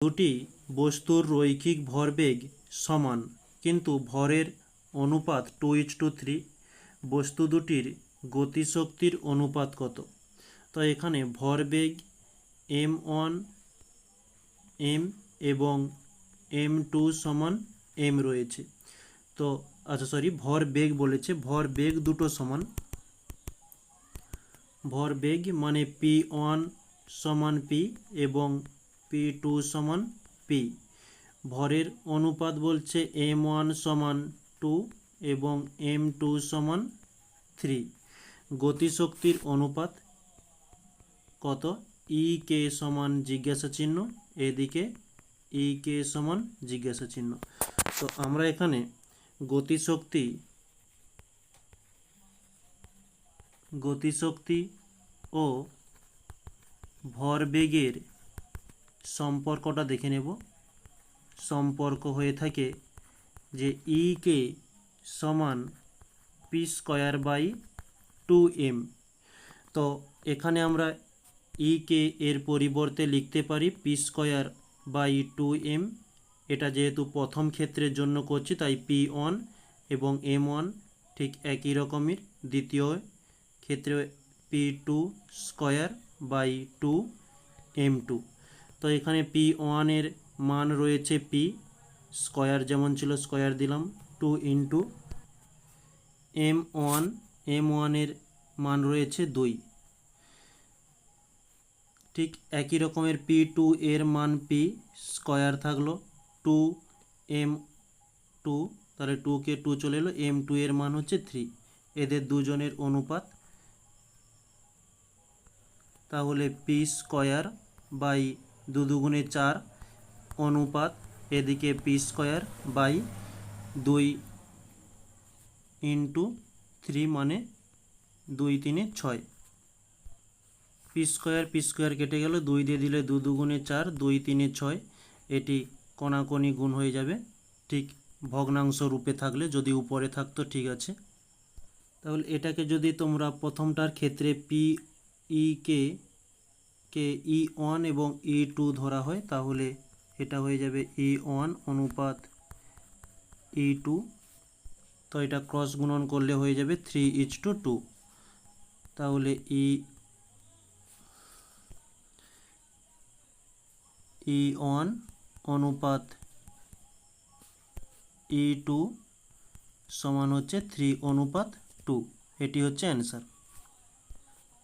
দুটি বস্তুর রৈখিক ভরবেগ সমান, কিন্তু ভরের অনুপাত টু ইচ টু থ্রি বস্তু দুটির গতিশক্তির অনুপাত কত? তো এখানে ভরবেগ এম ওয়ান এম এবং এম টু সমান এম রয়েছে। তো আচ্ছা সরি ভর বেগ বলেছে ভর বেগ দুটো সমান। ভর বেগ মানে পি ওয়ান সমান পি এবং পি টু সমান পি ভরের অনুপাত বলছে এম ওয়ান সমান টু এবং এম টু সমান থ্রি গতিশক্তির অনুপাত কত? ই কে সমান জিজ্ঞাসা চিহ্ন, এদিকে ই কে সমান জিজ্ঞাসা চিহ্ন। তো আমরা এখানে গতিশক্তি গতিশক্তি ও ভরবেগের সম্পর্কটা দেখে নেব। সম্পর্ক হয়ে থাকে যে ই কে সমান P square by two M তো এখানে আমরা ই কে এর পরিবর্তে লিখতে পারি P square by two M এটা যেহেতু প্রথম ক্ষেত্রের জন্য করছি, তাই পি ওয়ান এবং এম ওয়ান ঠিক একই রকমের। দ্বিতীয় ক্ষেত্রে P two square by two M two তো এখানে পি ওয়ানের মান রয়েছে পি স্কোয়ার যেমন ছিল স্কোয়ার দিলাম two into M one M ওয়ানের মান রয়েছে দুই। ঠিক একই রকমের পি টু এর মান পি স্কোয়ার থাকল টু এম টু তাহলে টু কে টু চলে এলো এম টু এর মান হচ্ছে থ্রি এদের দুজনের অনুপাত। তাহলে পি স্কোয়ার বাই দু দুগুণে চার অনুপাত এদিকে পি স্কোয়ার বাই দুই ইন্টু থ্রি মানে দুই তিনে ছয়। পি স্কোয়ার পি স্কোয়ার কেটে গেল, দুই দিয়ে দিলে দু দুগুণে চার, দুই তিনে ছয়। এটি কণাকণি গুণ হয়ে যাবে। ঠিক ভগ্নাংশ রূপে থাকলে, যদি উপরে থাকতো, ঠিক আছে। তাহলে এটাকে যদি তোমরা প্রথমটার ক্ষেত্রে পি ই কে কে ই ওয়ান এবং ই টু ধরা হয়, তাহলে এটা হয়ে যাবে ই ওয়ান অনুপাত ই টু তো এটা ক্রস গুণন করলে হয়ে যাবে থ্রি ইচ টু টু তাহলে ই ই ওয়ান অনুপাত ই টু সমান হচ্ছে থ্রি অনুপাত টু এটি হচ্ছে অ্যান্সার